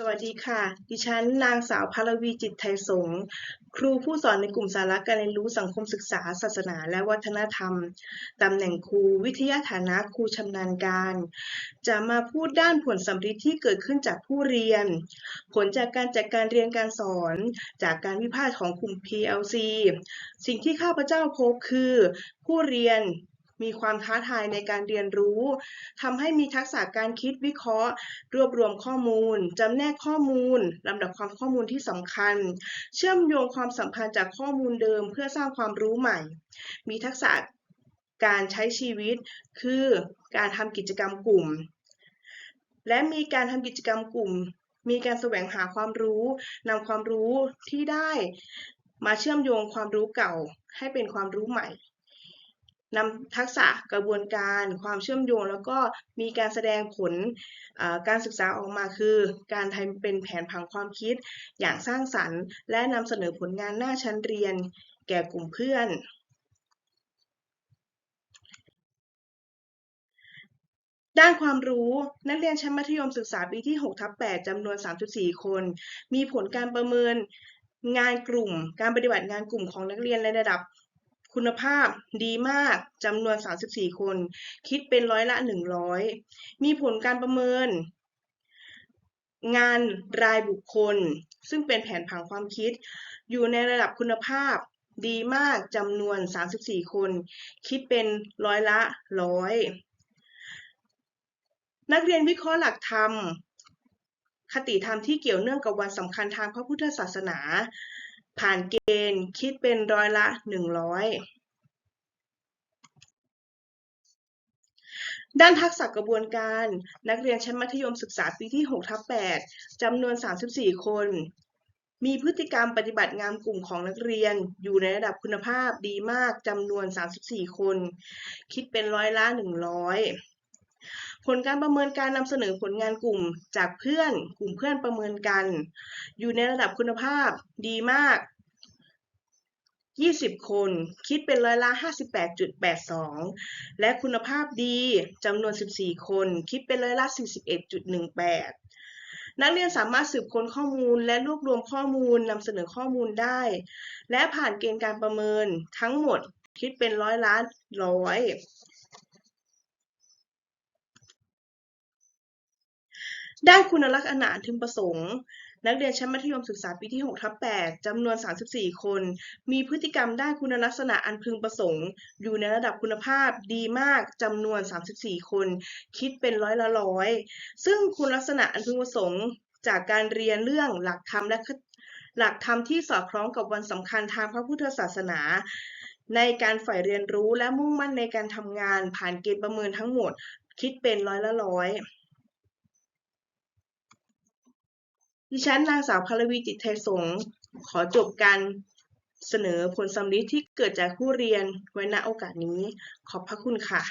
สวัสดีค่ะ ดิฉันนางสาวพลวีจิตไทยสงครูผู้สอนในกลุ่มสาระการเรียนรู้สังคมศึกษา ศาสนา และวัฒนธรรม ตำแหน่งครูวิทยาฐานะครูชำนาญการ จะมาพูดด้านผลสำฤทธิ์ที่เกิดขึ้นจากผู้เรียน ผลจากการจัดการเรียนการสอน จากการวิพากษ์ของกลุ่ม PLC สิ่งที่ข้าพเจ้าพบคือ ผู้เรียน มีความท้าทายในการเรียนรู้ทำให้มีทักษะการคิดวิเคราะห์ รวบรวมข้อมูลจำแนกข้อมูลลำดับความข้อมูลที่สำคัญ เชื่อมโยงความสัมพันธ์จากข้อมูลเดิม เพื่อสร้างความรู้ใหม่ มีทักษะการใช้ชีวิต คือการทำกิจกรรมกลุ่ม และมีการทำกิจกรรมกลุ่ม มีการแสวงหาความรู้นำความรู้ที่ได้ มาเชื่อมโยงความรู้เก่าให้เป็นความรู้ใหม่ นำทักษะกระบวนการความเชื่อมโยง แล้วก็มีการแสดงผลการศึกษาออกมาคือ การทำเป็นแผนผังความคิดอย่างสร้างสรรค์ และนำเสนอผลงานหน้าชั้นเรียน แก่กลุ่มเพื่อนด้านความรู้นักเรียนชั้นมัธยมศึกษาปีที่6ทับ8จำนวน 3.4 คน มีผลการประเมินงานกลุ่ม การปฏิบัติงานกลุ่มของนักเรียนในระดับ คุณภาพดีมากจำนวน 34 คน คิดเป็นร้อยละ 100 มีผลการประเมิน งานรายบุคคล ซึ่งเป็นแผนผังความคิด อยู่ในระดับคุณภาพดีมากจำนวน 34 คน คิดเป็นร้อยละร้อยนักเรียนวิเคราะห์หลักธรรม คติธรรมที่เกี่ยวเนื่องกับวันสำคัญทางพระพุทธศาสนา ผ่านเกณฑ์คิดเป็นร้อยละ 100 ด้านทักษะกระบวนการ นักเรียนชั้นมัธยมศึกษาปีที่6ทับ8จำนวน 34 คน มีพฤติกรรมปฏิบัติงานกลุ่มของนักเรียนอยู่ในระดับคุณภาพดีมากจำนวน 34 คน คิดเป็นร้อยละ 100 ผลการประเมินการนำเสนอผลงานกลุ่มจากเพื่อน กลุ่มเพื่อนประเมินกัน อยู่ในระดับคุณภาพดีมาก 20 คน คิดเป็นร้อยละ 58.82 และคุณภาพดีจำนวน 14 คน คิดเป็นร้อยละ 41.18 นักเรียนสามารถสืบค้นข้อมูลและรวบรวมข้อมูลนำเสนอข้อมูลได้ และผ่านเกณฑ์การประเมินทั้งหมดคิดเป็นร้อยละร้อย ด้านคุณลักษณะทึงประสงค์ นักเรียนชั้นมัธยมศึกษาปีที่6ทับ8จำนวน 34 คน มีพฤติกรรมด้านคุณลักษณะอันพึงประสงค์ อยู่ในระดับคุณภาพดีมากจำนวน 34 คน คิดเป็นร้อยละร้อย ซึ่งคุณลักษณะอันพึงประสงค์จากการเรียนเรื่องหลักธรรมและหลักธรรมที่สอดคล้องกับวันสำคัญทางพระพุทธศาสนา ในการฝ่ายเรียนรู้และมุ่งมั่นในการทำงานผ่านเกณฑ์ประเมินทั้งหมด คิดเป็นร้อยละร้อย ดิฉันนางสาวพลวีจิตไทยสงฆ์ขอจบการเสนอผลสำลิดที่เกิดจากผู้เรียนไว้ ณ โอกาสนี้ ขอบพระคุณค่ะ